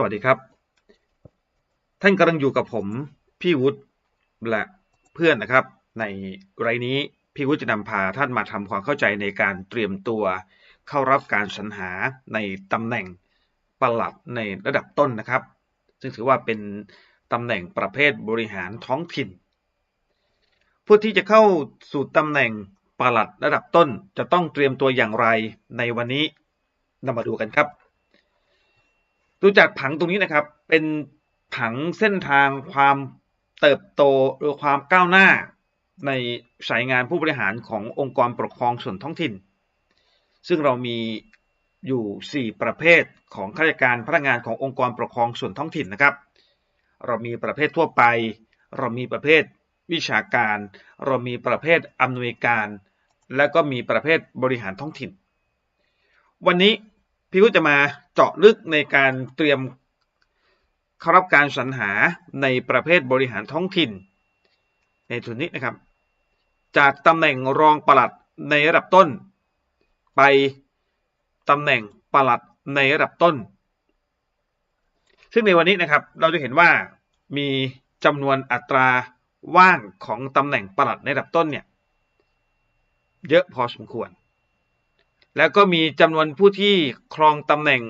สวัสดีครับ ท่านกำลังอยู่กับผมพี่วุฒิและเพื่อนนะครับ ในไรนี้พี่วุฒิจะนำพาท่านมาทำความเข้าใจในการเตรียมตัวเข้ารับการสรรหาในตำแหน่งปลัดในระดับต้นนะครับ ซึ่งถือว่าเป็นตำแหน่งประเภทบริหารท้องถิ่น ผู้ที่จะเข้าสู่ตำแหน่งปลัดระดับต้นจะต้องเตรียมตัวอย่างไรในวันนี้เรามาดูกันครับ ดูจากผังตรงนี้นะครับ เป็นผังเส้นทางความเติบโตหรือความก้าวหน้าในสายงานผู้บริหารขององค์กรปกครองส่วนท้องถิ่น ซึ่งเรามีอยู่ 4 ประเภทของข้าราชการพนักงานขององค์กรปกครองส่วนท้องถิ่นนะครับ เรามีประเภททั่วไป เรามีประเภทวิชาการ เรามีประเภทอำนวยการ และก็มีประเภทบริหารท้องถิ่น วันนี้ พี่ก็จะมาเจาะลึกในการเตรียมเข้ารับการสรรหาในประเภทบริหารท้องถิ่น ในส่วนนี้นะครับ จากตำแหน่งรองปลัดในระดับต้น ไปตำแหน่งปลัดในระดับต้น ซึ่งในวันนี้นะครับเราจะเห็นว่ามีจำนวนอัตราว่างของตำแหน่งปลัดในระดับต้นเนี่ยเยอะพอสมควร แล้วก็มีจำนวนผู้ที่ครองตำแหน่ง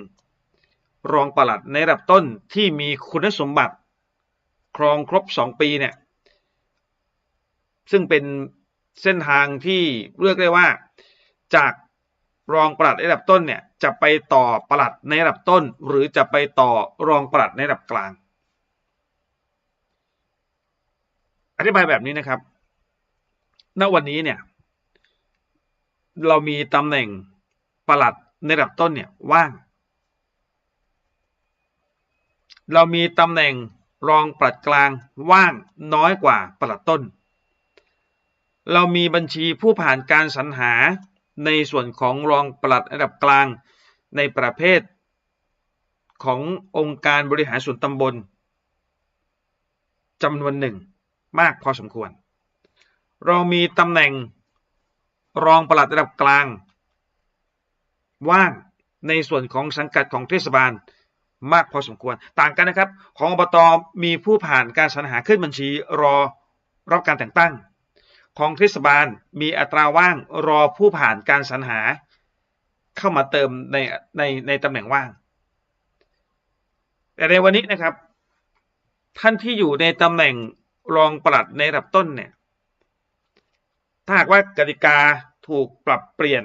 รองปลัดในระดับต้นที่มีคุณสมบัติ ครองครบ 2 ปีเนี่ยซึ่งเป็นเส้นทางที่เรียกได้ว่า จากรองปลัดในระดับต้นเนี่ยจะไปต่อปลัดในระดับต้น หรือจะไปต่อรองปลัดในระดับกลาง อธิบายแบบนี้นะครับ ณวันนี้เนี่ยเรามีตำแหน่ง ประหลัดในระดับต้นเนี่ยว่าง เรามีตำแหน่งรองปลัดกลางว่างน้อยกว่าปลัดต้น เรามีบัญชีผู้ผ่านการสรรหาในส่วนของรองปลัดระดับกลางในประเภท ขององค์การบริหารส่วนตำบลจำนวนหนึ่งมากพอสมควร เรามีตำแหน่งรองปลัดระดับกลาง ว่างในส่วนของสังกัดของเทศบาลมากพอสมควร ต่างกันนะครับ ของอบตมีผู้ผ่านการสรรหาขึ้นบัญชีรอรับการแต่งตั้ง ของเทศบาลมีอัตราว่างรอผู้ผ่านการสรรหา เข้ามาเติมในในในตำแหน่งว่าง แต่ในวันนี้นะครับ ท่านที่อยู่ในตำแหน่งรองปลัดในระดับต้นเนี่ยถ้าหากว่ากติกาถูกปรับเปลี่ยน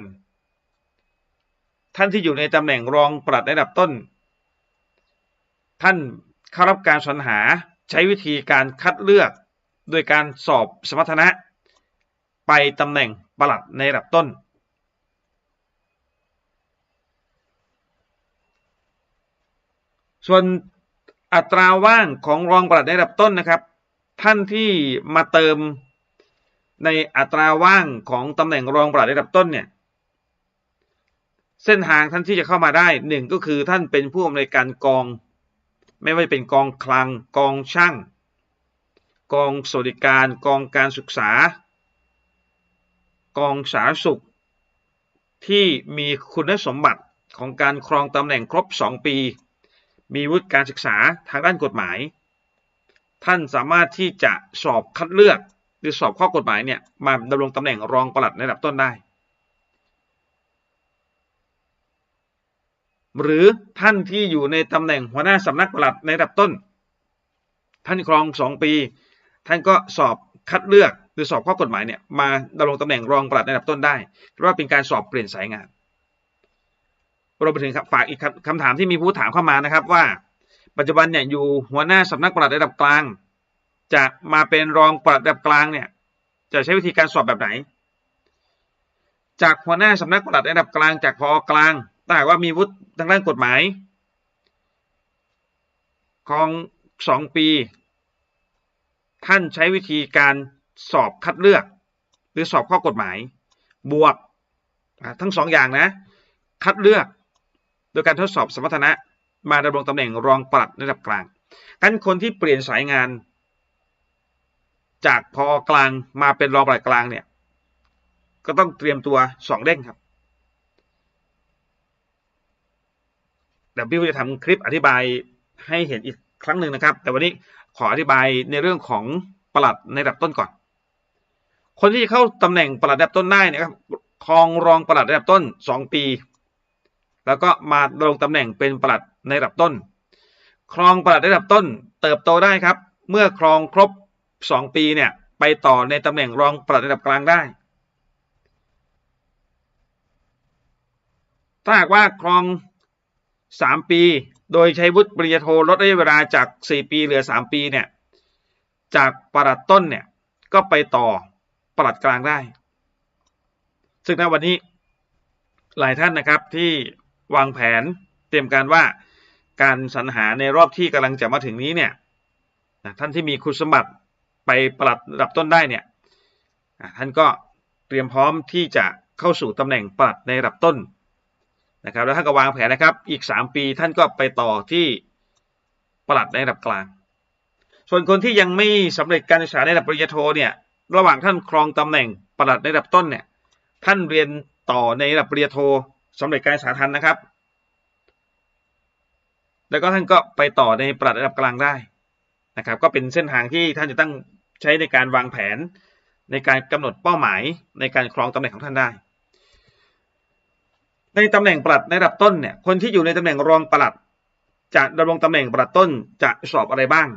ท่านที่อยู่ในตำแหน่งรองปลัดในระดับต้น ท่านเข้ารับการสรรหาใช้วิธีการคัดเลือกโดยการสอบสมรรถนะ ไปตำแหน่งปลัดในระดับต้น ส่วนอัตราว่างของรองปลัดในระดับต้นนะครับ ท่านที่มาเติมในอัตราว่างของตำแหน่งรองปลัดในระดับต้นเนี่ย เส้นทางท่านที่จะเข้ามาได้หนึ่งก็คือท่านเป็นผู้อำนวยการกอง ไม่ว่าจะเป็นกองคลัง กองช่าง กองสวัสดิการ กองการศึกษา กองสาธารณสุข ที่มีคุณสมบัติของการครองตำแหน่งครบ 2 ปี มีวุฒิการศึกษาทางด้านกฎหมาย ท่านสามารถที่จะสอบคัดเลือก หรือสอบข้อกฎหมายเนี่ยมาดำรงตำแหน่งรองปลัดในระดับต้นได้ หรือท่านที่อยู่ในตำแหน่งหัวหน้าสำนักปลัดในระดับต้น ท่านครอง2ปี ท่านก็สอบคัดเลือกหรือสอบข้อกฎหมายเนี่ยมาดำรงตำแหน่งรองปลัดในระดับต้นได้เพราะว่าเป็นการสอบเปลี่ยนสายงานเราไปถึงฝากอีกคำถามที่มีผู้ถามเข้ามานะครับว่า ปัจจุบันเนี่ยอยู่หัวหน้าสำนักปลัดระดับกลาง จะมาเป็นรองปลัดระดับกลางเนี่ยจะใช้วิธีการสอบแบบไหน จากหัวหน้าสำนักปลัดระดับกลาง จากพอกลาง ถ้าหากว่ามีวุฒิทางด้านกฎหมายของสองปี ท่านใช้วิธีการสอบคัดเลือก หรือสอบข้อกฎหมาย บวกทั้งสองอย่างนะ คัดเลือก โดยการทดสอบสมรรถนะ มาดำรงตำแหน่งรองปลัดระดับกลางกันคนที่เปลี่ยนสายงาน จากพอกลางมาเป็นรองปลัดกลางเนี่ย ก็ต้องเตรียมตัวสองเด้งครับ ดี๋ยวพี่จะทำคลิปอธิบายให้เห็นอีกครั้งหนึ่งนะครับ แต่วันนี้ขออธิบายในเรื่องของประหลัดในระดับต้นก่อน คนที่จะเข้าตำแหน่งประหลัดระดับต้นได้นะครับครองรองประหลัดระดับต้น 2 ปี แล้วก็มาลงตำแหน่งเป็นประหลัดในระดับต้น ครองประหลัดระดับต้น เติบโตได้ครับ เมื่อครองครบ 2 ปีเนี่ยไปต่อในตำแหน่งรองประหลัดระดับกลางได้ถ้าหากว่าครอง 3ปี โดยใช้วุฒิปริญญาโทลดระยะเวลาจาก4ปีเหลือ3ปีเนี่ยจากปลัดต้นเนี่ยก็ไปต่อปลัดกลางได้ ซึ่งในวันนี้หลายท่านนะครับที่วางแผนเตรียมการว่าการสรรหาในรอบที่กำลังจะมาถึงนี้เนี่ยท่านที่มีคุณสมบัติไปปลัดระดับต้นได้เนี่ยท่านก็เตรียมพร้อมที่จะเข้าสู่ตำแหน่งปลัดในระดับต้น นะครับแล้วท่านก็วางแผนนะครับ อีก 3 ปีท่านก็ไปต่อที่ปลัดในระดับกลาง ส่วนคนที่ยังไม่สำเร็จการศึกษาในระดับปริญญาโทเนี่ยระหว่างท่านครองตำแหน่งปลัดในระดับต้นเนี่ยท่านเรียนต่อในระดับปริญญาโทสำเร็จการศึกษาทันนะครับ แล้วก็ท่านก็ไปต่อในปลัดระดับกลางได้นะครับ ก็เป็นเส้นทางที่ท่านจะต้องใช้ในการวางแผน ในการกำหนดเป้าหมายในการครองตำแหน่งของท่านได้ ในตำแหน่งปลัดในระดับต้นเนี่ยคนที่อยู่ในตำแหน่งรองปลัด จะดำรงตำแหน่งปลัดต้นจะสอบอะไรบ้าง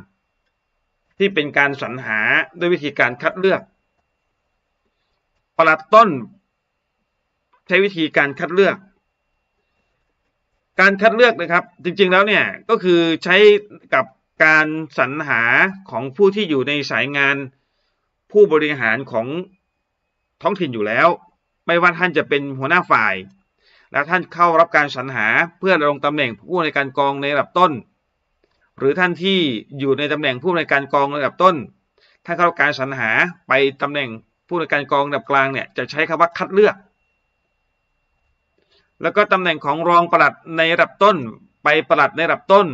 ที่เป็นการสรรหาด้วยวิธีการคัดเลือกปลัดต้น ใช้วิธีการคัดเลือก การคัดเลือกนะครับ จริงๆแล้วเนี่ยก็คือใช้กับการสรรหาของผู้ที่อยู่ในสายงานผู้บริหารของท้องถิ่นอยู่แล้ว ไม่ว่าท่านจะเป็นหัวหน้าฝ่าย และท่านเข้ารับการสรรหาเพื่อลงตำแหน่งผู้ในการกองในระดับต้น หรือท่านที่อยู่ในตำแหน่งผู้ในการกองระดับต้นท่านเข้ารับการสรรหาไปตำแหน่งผู้ในการกองระดับกลางเนี่ยจะใช้คำว่าคัดเลือก แล้วก็ตำแหน่งของรองปลัดในระดับต้น ไปปลัดในระดับต้น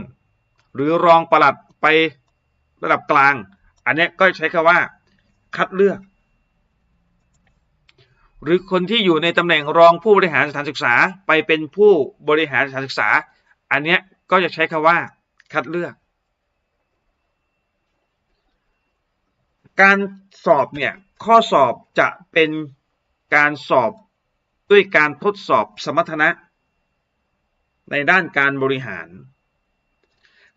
หรือรองปลัดไประดับกลาง อันนี้ก็ใช้คำว่าคัดเลือก หรือคนที่อยู่ในตำแหน่งรองผู้บริหารสถานศึกษา ไปเป็นผู้บริหารสถานศึกษา อันนี้ก็จะใช้คำว่าคัดเลือก การสอบเนี่ยข้อสอบจะเป็นการสอบด้วยการทดสอบสมรรถนะ ในด้านการบริหาร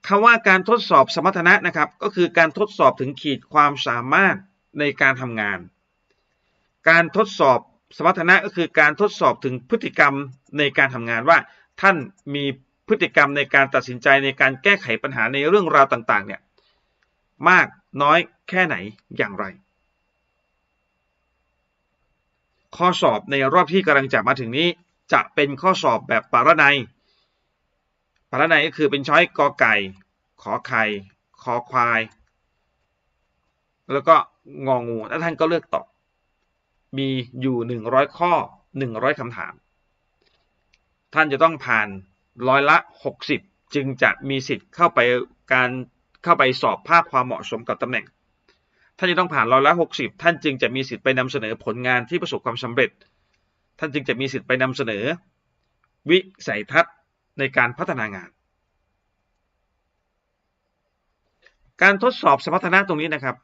คำว่าการทดสอบสมรรถนะนะครับ ก็คือการทดสอบถึงขีดความสามารถในการทำงาน การทดสอบ สมรรถนะก็คือการทดสอบถึงพฤติกรรมในการทำงานว่า ท่านมีพฤติกรรมในการตัดสินใจในการแก้ไขปัญหาในเรื่องราวต่างๆเนี่ยมากน้อยแค่ไหนอย่างไร ข้อสอบในรอบที่กำลังจะมาถึงนี้ จะเป็นข้อสอบแบบปารนัยปารนัยก็คือเป็นช้อยกอไก่ ขอไข่คอควาย แล้วก็งองูแล้วท่านก็เลือกตอบ มีอยู่หนึ่งร้อยข้อหนึ่งร้อยคำถาม ท่านจะต้องผ่านร้อยละหกสิบจึงจะมีสิทธิ์เข้าไปการเข้าไปสอบภาคความเหมาะสมกับตำแหน่ง ท่านจะต้องผ่านร้อยละหกสิบท่านจึงจะมีสิทธิ์ไปนำเสนอผลงานที่ประสบความสำเร็จ ท่านจึงจะมีสิทธิ์ไปนำเสนอ วิสัยทัศน์ในการพัฒนางาน การทดสอบสมรรถนะตรงนี้นะครับ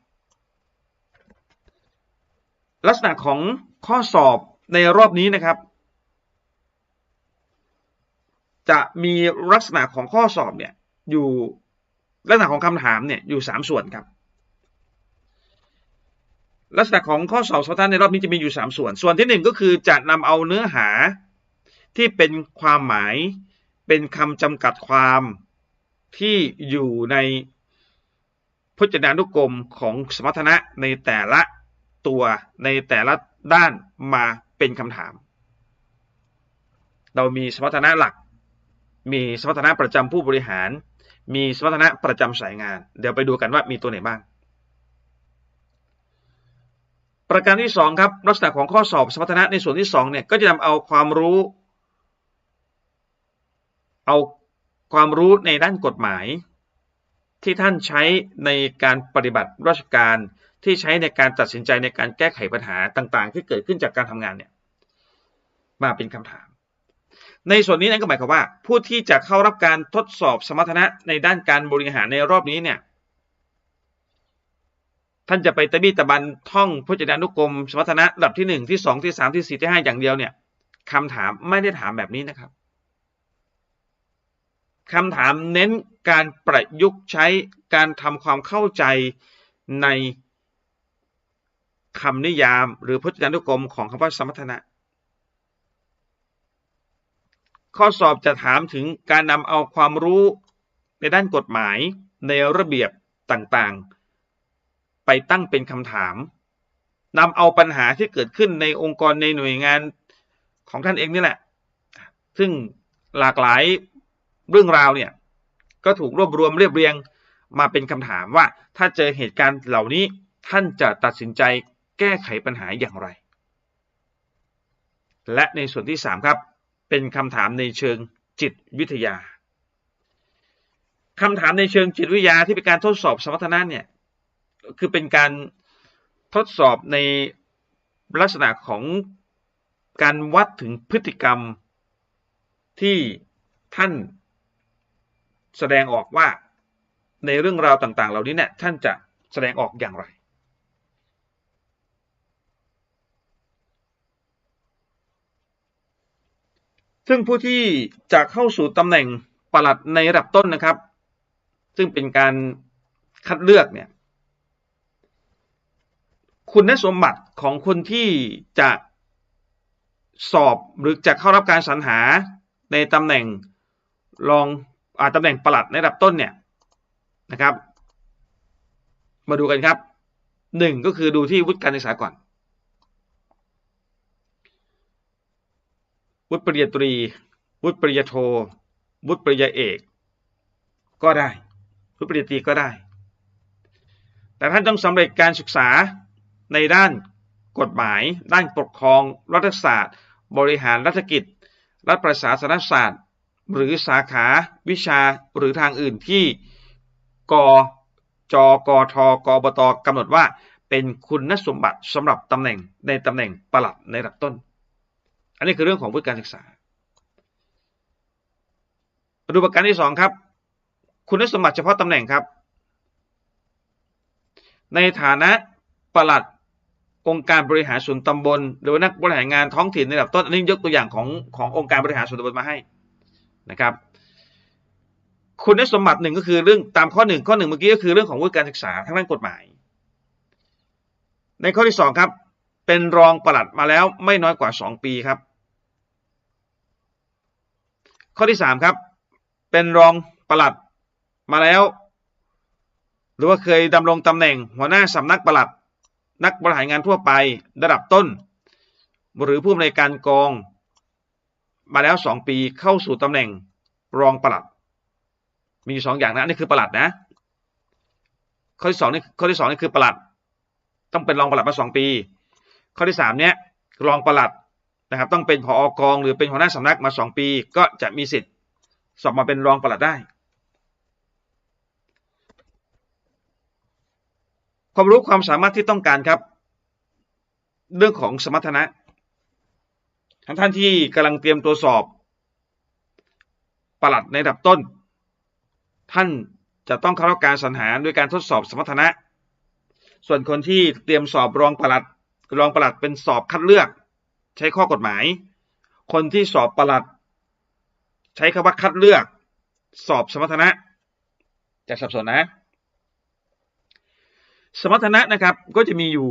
ลักษณะของข้อสอบในรอบนี้นะครับ จะมีลักษณะของข้อสอบเนี่ยอยู่ลักษณะของคำถามเนี่ยอยู่ 3 ส่วนครับ ลักษณะของข้อสอบสมรรถนในรอบนี้จะมีอยู่ 3 ส่วน ส่วนที่ 1 ก็คือจะนำเอาเนื้อหาที่เป็นความหมายเป็นคำจำกัดความที่อยู่ในพจนานุกรมของสมรรถนะในแต่ละ ตัวในแต่ละด้านมาเป็นคำถาม เรามีสมรรถนะหลัก มีสมรรถนะประจำผู้บริหาร มีสมรรถนะประจำสายงาน เดี๋ยวไปดูกันว่ามีตัวไหนบ้าง ประการที่2ครับลักษณะของข้อสอบสมรรถนะในส่วนที่2เนี่ยก็จะนำเอาความรู้ เอาความรู้ในด้านกฎหมายที่ท่านใช้ในการปฏิบัติราชการ ที่ใช้ในการตัดสินใจในการแก้ไขปัญหาต่างๆ ที่เกิดขึ้นจากการทำงานเนี่ยมาเป็นคำถาม ในส่วนนี้นั่นก็หมายความว่า ผู้ที่จะเข้ารับการทดสอบสมรรถนะในด้านการบริหารในรอบนี้เนี่ยท่านจะไปตะบี้ตะบันท่องพจนานุกรม สมรรถนะระดับที่หนึ่งที่สองที่สามที่สี่ที่ห้าอย่างเดียวเนี่ยคำถามไม่ได้ถามแบบนี้นะครับคำถามเน้นการประยุกต์ใช้การทำความเข้าใจใน คำนิยามหรือพจนานุกรมของคำว่าสมรรถนะ ข้อสอบจะถามถึงการนำเอาความรู้ในด้านกฎหมายในระเบียบต่างๆ ไปตั้งเป็นคำถามนำเอาปัญหาที่เกิดขึ้นในองค์กรในหน่วยงานของท่านเองนี่แหละ ซึ่งหลากหลายเรื่องราวเนี่ย ก็ถูกรวบรวมเรียบเรียงมาเป็นคำถามว่าถ้าเจอเหตุการณ์เหล่านี้ท่านจะตัดสินใจ ก้ไขปัญหาอย่างไร และในส่วนที่ 3 ครับ เป็นคำถามในเชิงจิตวิทยาคำถามในเชิงจิตวิทยาที่เป็นการทดสอบสมรรถนะเนี่ยคือเป็นการทดสอบในลักษณะของการวัดถึงพฤติกรรมที่ท่านแสดงออกว่าในเรื่องราวต่าง ๆ เหล่านี้เนี่ยท่านจะแสดงออกอย่างไร ซึ่งผู้ที่จะเข้าสู่ตำแหน่งปลัดในระดับต้นนะครับ ซึ่งเป็นการคัดเลือกเนี่ย คุณสมบัติของคนที่จะสอบหรือจะเข้ารับการสรรหาในตำแหน่งรองอตำแหน่งปลัดในระดับต้นเนี่ยนะครับ มาดูกันครับหนึ่งก็คือดูที่วุฒิการศึกษาก่อน วุฒิปริญญาตรี วุฒิปริญญาโท วุฒิปริญญาเอก ก็ได้ วุฒิปริญญาตรีก็ได้ แต่ท่านต้องสำเร็จการศึกษาในด้านกฎหมาย ด้านปกครอง รัฐศาสตร์ บริหารรัฐกิจ รัฐประศาสนศาสตร์ หรือสาขาวิชาหรือทางอื่นที่กจกทกบตกำหนดว่าเป็นคุณสมบัติสำหรับตำแหน่งในตำแหน่งประหลัดในระดับต้น นนี้คือเรื่องของวุฒิการศึกษามาดูประการที่สองครับ คุณสมบัติเฉพาะตำแหน่งครับ ในฐานะปลัดองค์การบริหารส่วนตำบล หรือนักบริหารงานท้องถิ่นในระดับต้นอันนี้ยกตัวอย่างของขององค์การบริหารส่วนตำบลมาให้นะครับ คุณสมบัติหนึ่งก็คือเรื่องตามข้อหนึ่งข้อหนึ่งเมื่อกี้ก็คือเรื่องของวุฒิการศึกษาทางด้านกฎหมาย ในข้อที่สองครับ เป็นรองปลัดมาแล้วไม่น้อยกว่าสองปีครับ ข้อที่สามครับ เป็นรองปลัดมาแล้ว หรือว่าเคยดำรงตำแหน่งหัวหน้าสำนักปลัด นักบริหารงานทั่วไประดับต้น หรือผู้อำนวยการกอง มาแล้วสองปีเข้าสู่ตำแหน่งรองปลัด มีสองอย่างนะอันนี้คือปลัดนะ ข้อที่สองนี่ข้อที่สองนี่คือปลัด ต้องเป็นรองปลัดมาสองปี ข้อที่สามเนี้ยรองปลัด นะครับต้องเป็นผออกองหรือเป็นหัวหน้าสำนักมาสองปี ก็จะมีสิทธิ์สอบมาเป็นรองปลัดได้ ความรู้ความสามารถที่ต้องการครับ เรื่องของสมรรถนะทั้งท่านที่กำลังเตรียมตัวสอบปลัดในระดับต้น ท่านจะต้องเข้ารับการสรรหาด้วยการทดสอบสมรรถนะ ส่วนคนที่เตรียมสอบรองปลัดรองปลัดเป็นสอบคัดเลือก ใช้ข้อกฎหมาย คนที่สอบประหลัด ใช้คำว่าคัดเลือก สอบสมรรถนะจะสับสนนะ สมรรถนะนะครับก็จะมีอยู่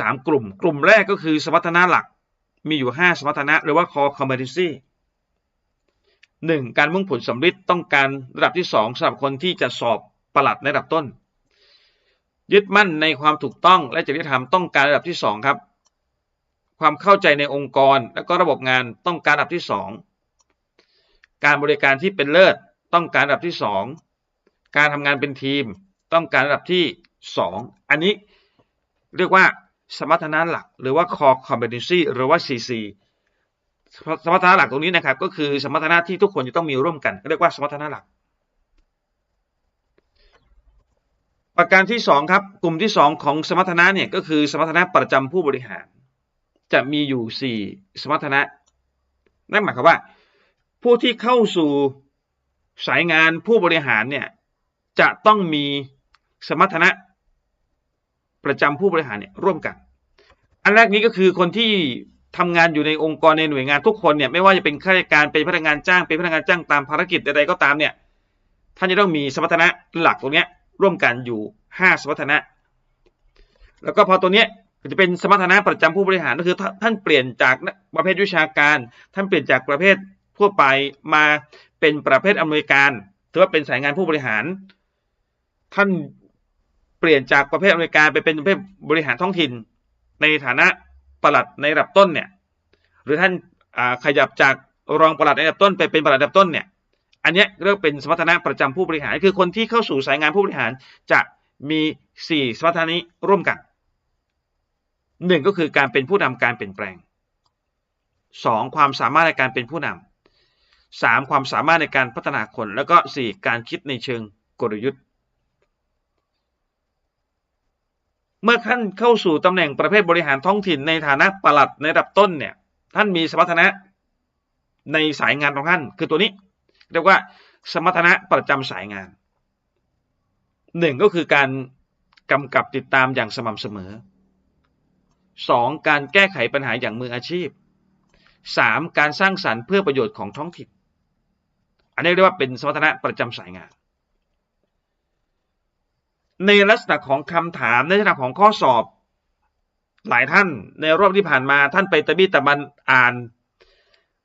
สามกลุ่ม กลุ่มแรกก็คือสมรรถนะหลัก มีอยู่ 5 สมรรถนะหรือว่า core competency หนึ่งการมุ่งผลสำเร็จต้องการระดับที่ 2สำหรับคนที่จะสอบประหลัดในระดับต้น ยึดมั่นในความถูกต้องและจริยธรรมต้องการระดับที่ 2 ครับ ความเข้าใจในองค์กร และก็ระบบงานต้องการระดับที่ 2 การบริการที่เป็นเลิศต้องการระดับที่ 2 การทำงานเป็นทีม ต้องการระดับที่ 2 อันนี้เรียกว่าสมรรถนะหลักหรือว่า core competency หรือว่า CC สมรรถนะหลักตรงนี้นะครับ ก็คือสมรรถนะที่ทุกคนจะต้องมีร่วมกัน เรียกว่าสมรรถนะหลัก ประการที่ 2 ครับ กลุ่มที่ 2 ของสมรรถนะเนี่ยก็คือสมรรถนะประจำผู้บริหาร จะมีอยู่ 4 สมรรถนะ นั่นหมายความว่า ผู้ที่เข้าสู่สายงานผู้บริหารเนี่ยจะต้องมีสมรรถนะ ประจำผู้บริหารเนี่ยร่วมกัน อันแรกนี้ก็คือคนที่ทำงานอยู่ในองค์กรในหน่วยงานทุกคนเนี่ยไม่ว่าจะเป็นข้าราชการเป็นพนักงานจ้างเป็นพนักงานจ้างตามภารกิจใดๆก็ตามเนี่ยท่านจะต้องมีสมรรถนะหลักตรงนี้ร่วมกันอยู่ 5 สมรรถนะ แล้วก็พอตัวนี้ จะเป็นสมรรถนะประจำผู้บริหารก็คือท่านเปลี่ยนจากประเภทวิชาการ ท่านเปลี่ยนจากประเภททั่วไปมาเป็นประเภทอำนวยการถือว่าเป็นสายงานผู้บริหาร ท่านเปลี่ยนจากประเภทอำนวยการไปเป็นประเภทบริหารท้องถิ่น ในฐานะประหลัดในระดับต้นเนี่ย หรือท่านขยับจากรองประหลัดในระดับต้น ไปเป็นประหลัดระดับต้นเนี่ย อันนี้เรียกเป็นสมรรถนะประจำผู้บริหาร คือคนที่เข้าสู่สายงานผู้บริหารจะมี 4 สมรรถนะนี้ร่วมกัน หนึ่งก็คือการเป็นผู้นำการเปลี่ยนแปลงสองความสามารถในการเป็นผู้นำสามความสามารถในการพัฒนาคน แล้วก็สี่การคิดในเชิงกลยุทธ์ เมื่อท่านเข้าสู่ตำแหน่งประเภทบริหารท้องถิ่นในฐานะปลัดในระดับต้นเนี่ยท่านมีสมรรถนะในสายงานของท่านคือตัวนี้เรียกว่าสมรรถนะประจำสายงานหนึ่งก็คือการกำกับติดตามอย่างสม่ำเสมอ 2. การแก้ไขปัญหาอย่างมืออาชีพ 3. การสร้างสรรค์เพื่อประโยชน์ของท้องถิ่น อันนี้เรียกว่าเป็นสมรรถนะประจำสายงาน ในลักษณะของคำถามในลักษณะของข้อสอบ หลายท่านในรอบที่ผ่านมาท่านไปตะบี้ตะบันอ่าน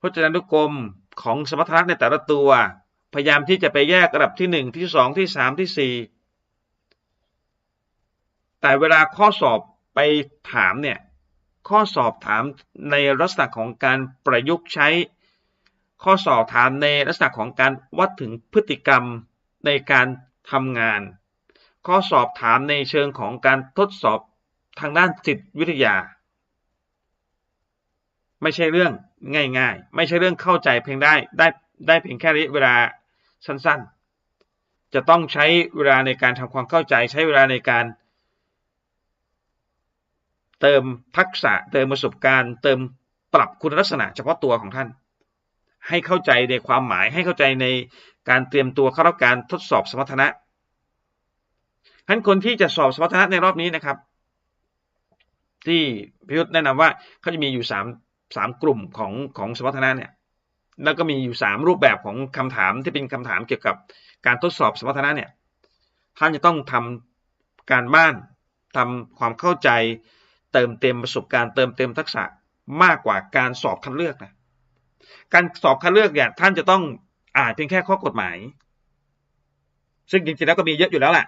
พจนานุกรมของสมรรถนะในแต่ละตัว พยายามที่จะไปแยกระดับที่ 1 ที่ 2 ที่ 3 ที่ 4 แต่เวลาข้อสอบไปถามเนี่ย ข้อสอบถามในลักษณะของการประยุกต์ใช้ ข้อสอบถามในลักษณะของการวัดถึงพฤติกรรมในการทำงาน ข้อสอบถามในเชิงของการทดสอบทางด้านจิตวิทยา ไม่ใช่เรื่องง่ายๆ ไม่ใช่เรื่องเข้าใจเพียงได้ได้ได้เพียงแค่ระยะเวลาสั้นๆ จะต้องใช้เวลาในการทำความเข้าใจ ใช้เวลาในการ เติมทักษะเติมประสบการณ์ เติมปรับคุณลักษณะเฉพาะตัวของท่าน ให้เข้าใจในความหมายให้เข้าใจในการเตรียมตัวเข้ารับการทดสอบสมรรถนะท่านคนที่จะสอบสมรรถนะในรอบนี้นะครับ ที่พิยุทธ์แนะนำว่าเขาจะมีอยู่สามสามกลุ่มของของสมรรถนะเนี่ยแล้วก็มีอยู่สามรูปแบบของคำถามที่เป็นคำถามเกี่ยวกับการทดสอบสมรรถนะเนี่ยท่านจะต้องทำการบ้านทำความเข้าใจ เติมเต็มประสบการณ์เติมเต็มทักษะมากกว่าการสอบคัดเลือกนะการสอบคัดเลือกเนี่ยท่านจะต้องอ่านเพียงแค่ข้อกฎหมาย ซึ่งจริงๆแล้วก็มีเยอะอยู่แล้วแหละ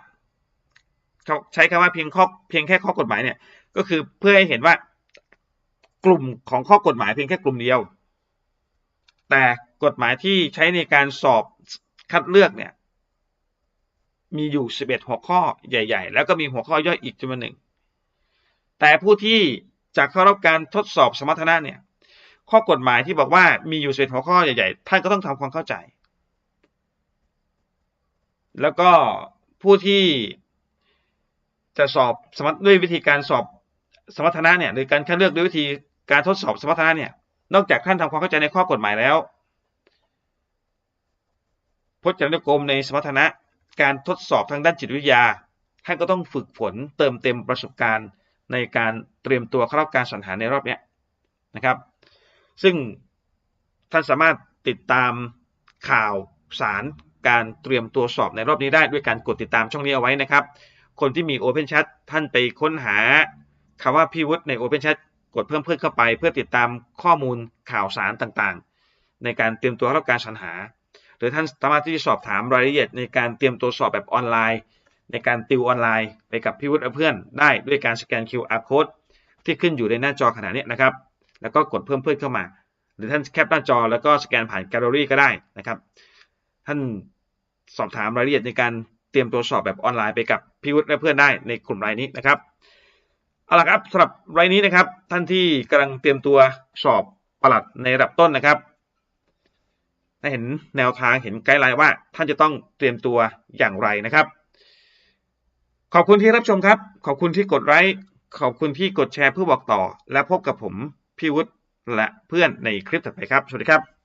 เขาใช้คำว่าเพียงข้อเพียงแค่ข้อกฎหมายเนี่ย ก็คือเพื่อให้เห็นว่ากลุ่มของข้อกฎหมายเพียงแค่กลุ่มเดียว แต่กฎหมายที่ใช้ในการสอบคัดเลือกเนี่ย มีอยู่ 11 หัวข้อใหญ่ ๆ แล้วก็มีหัวข้อย่อยอีกจำนวนหนึ่ง แต่ผู้ที่จะเข้ารับการทดสอบสมรรถนะเนี่ย ข้อกฎหมายที่บอกว่ามีอยู่สิบหัวข้อใหญ่ๆ ท่านก็ต้องทำความเข้าใจ แล้วก็ผู้ที่จะสอบสมรรถด้วยวิธีการสอบสมรรถนะเนี่ยหรือการคัดเลือกด้วยวิธีการทดสอบสมรรถนะเนี่ย นอกจากท่านทำความเข้าใจในข้อกฎหมายแล้วพจนานุกรมในสมรรถนะการทดสอบทางด้านจิตวิทยาท่านก็ต้องฝึกฝนเติมเต็มประสบการณ์ ในการเตรียมตัวเข้ารับการสรรหาในรอบนี้นะครับ ซึ่งท่านสามารถติดตามข่าวสารการเตรียมตัวสอบในรอบนี้ได้ด้วยการกดติดตามช่องนี้เอาไว้นะครับ คนที่มี Open Chat ท่านไปค้นหาคำว่าพี่วุฒิใน Open Chat กดเพิ่มเพื่อนเข้าไป เพื่อติดตามข้อมูลข่าวสารต่างๆ ในการเตรียมตัวรับการสรรหา หรือท่านสามารถที่จะสอบถามรายละเอียดในการเตรียมตัวสอบแบบออนไลน์ ในการติวออนไลน์ไปกับพี่วุฒิเพื่อนได้ด้วยการสแกน QR code ที่ขึ้นอยู่ในหน้าจอขณะนี้นะครับ แล้วก็กดเพิ่มเพื่อนเข้ามา หรือท่านแคปหน้าจอแล้วก็สแกนผ่านแกลเลอรี่ก็ได้นะครับ ท่านสอบถามรายละเอียดในการเตรียมตัวสอบแบบออนไลน์ไปกับพี่วุฒิและเพื่อนได้ในกลุ่มรายนี้นะครับเอาละครับสำหรับรายนี้นะครับ ท่านที่กำลังเตรียมตัวสอบประหลัดในระดับต้นนะครับได้เห็นแนวทางเห็นไกด์ไลน์ว่าท่านจะต้องเตรียมตัวอย่างไรนะครับ ขอบคุณที่รับชมครับ ขอบคุณที่กดไลค์ขอบคุณที่กดแชร์เพื่อบอกต่อ และพบกับผมพี่วุฒิและเพื่อนในคลิปถัดไปครับ สวัสดีครับ